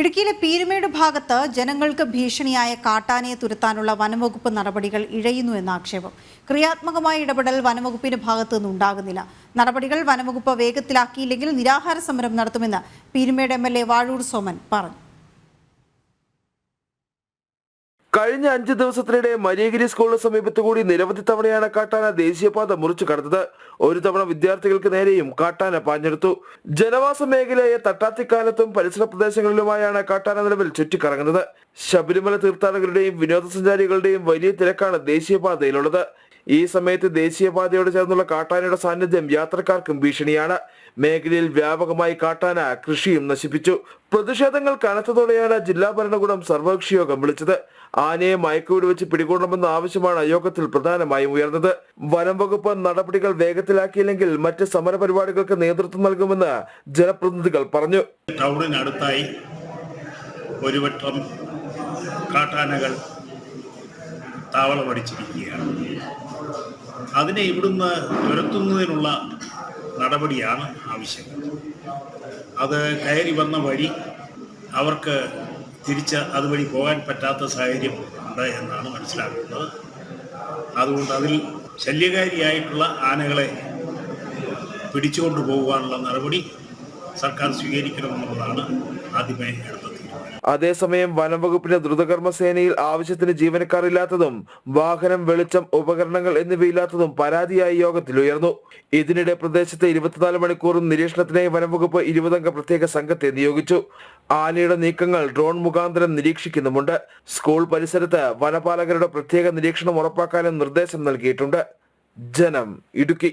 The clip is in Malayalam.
ഇടുക്കിയിലെ പീരുമേട് ഭാഗത്ത് ജനങ്ങൾക്ക് ഭീഷണിയായ കാട്ടാനയെ തുരത്താനുള്ള വനംവകുപ്പ് നടപടികൾ ഇഴയുന്നു എന്ന ആക്ഷേപം. ക്രിയാത്മകമായ ഇടപെടൽ വനംവകുപ്പിന്റെ ഭാഗത്തു നിന്നുണ്ടാകുന്നില്ല നടപടികൾ വനംവകുപ്പ് വേഗത്തിലാക്കിയില്ലെങ്കിൽ നിരാഹാര സമരം നടത്തുമെന്ന് പീരുമേട് എം വാഴൂർ സോമൻ പറഞ്ഞു. കഴിഞ്ഞ അഞ്ച് ദിവസത്തിനിടെ മരിയഗിരി സ്കൂളിന് സമീപത്ത് കൂടി നിരവധി തവണയാണ് കാട്ടാന ദേശീയപാത മുറിച്ചു കടന്നത്. ഒരു തവണ വിദ്യാർത്ഥികൾക്ക് നേരെയും കാട്ടാന പാഞ്ഞെടുത്തു. ജനവാസ മേഖലയായ തട്ടാത്തിക്കാലത്തും പരിസര പ്രദേശങ്ങളിലുമായാണ് കാട്ടാന നിലവിൽ ചുറ്റിക്കറങ്ങുന്നത്. ശബരിമല തീർത്ഥാടകരുടെയും വിനോദസഞ്ചാരികളുടെയും വലിയ തിരക്കാണ് ദേശീയപാതയിലുള്ളത്. ഈ സമയത്ത് ദേശീയപാതയോട് ചേർന്നുള്ള കാട്ടാനയുടെ സാന്നിധ്യം യാത്രക്കാർക്കും ഭീഷണിയാണ്. മേഖലയിൽ വ്യാപകമായി കാട്ടാന കൃഷിയും നശിപ്പിച്ചു. പ്രതിഷേധങ്ങൾ കനത്തതോടെയാണ് ജില്ലാ ഭരണകൂടം സർവകക്ഷി യോഗം വിളിച്ചത്. ആനയെ മയക്കുവെടി വെച്ച് പിടികൂടണമെന്ന ആവശ്യമാണ് യോഗത്തിൽ പ്രധാനമായും ഉയർന്നത്. വനം വകുപ്പ് നടപടികൾ വേഗത്തിലാക്കിയില്ലെങ്കിൽ മറ്റ് സമരപരിപാടികൾക്ക് നേതൃത്വം നൽകുമെന്ന് ജനപ്രതിനിധികൾ പറഞ്ഞു. ടൗണിനടുത്തായി ഒരു വട്ടം കാട്ടാനകൾ താവളമടിച്ചിരിക്കുകയാണ്. അതിനെ ഇവിടുന്ന് തുരത്തുന്നതിനുള്ള നടപടിയാണ് ആവശ്യം. അത് കയറി വന്ന വഴി അവർക്ക് തിരിച്ച് അതുവഴി പോകാൻ പറ്റാത്ത സാഹചര്യം ഉണ്ട് എന്നാണ് മനസ്സിലാക്കുന്നത്. അതുകൊണ്ട് അതിൽ ശല്യകാരിയായിട്ടുള്ള ആനകളെ പിടിച്ചുകൊണ്ടു പോകുവാനുള്ള നടപടി സർക്കാർ സ്വീകരിക്കണമെന്നുള്ളതാണ് ആദ്യമേ എടുത്ത തീരുമാനം അതേസമയം വനം വകുപ്പിന്റെ ദ്രുതകർമ്മ സേനയിൽ ആവശ്യത്തിന് ജീവനക്കാർ ഇല്ലാത്തതും വാഹനം വെളിച്ചം ഉപകരണങ്ങൾ എന്നിവയില്ലാത്തതും പരാതിയായി യോഗത്തിൽ ഉയർന്നു. ഇതിനിടെ പ്രദേശത്തെ ഇരുപത്തിനാല് മണിക്കൂറും നിരീക്ഷണത്തിനായി വനം വകുപ്പ് ഇരുപതംഗ പ്രത്യേക സംഘത്തെ നിയോഗിച്ചു. ആനയുടെ നീക്കങ്ങൾ ഡ്രോൺ മുഖാന്തരം നിരീക്ഷിക്കുന്നുമുണ്ട്. സ്കൂൾ പരിസരത്ത് വനപാലകരുടെ പ്രത്യേക നിരീക്ഷണം ഉറപ്പാക്കാനും നിർദ്ദേശം നൽകിയിട്ടുണ്ട്. ജനം ഇടുക്കി.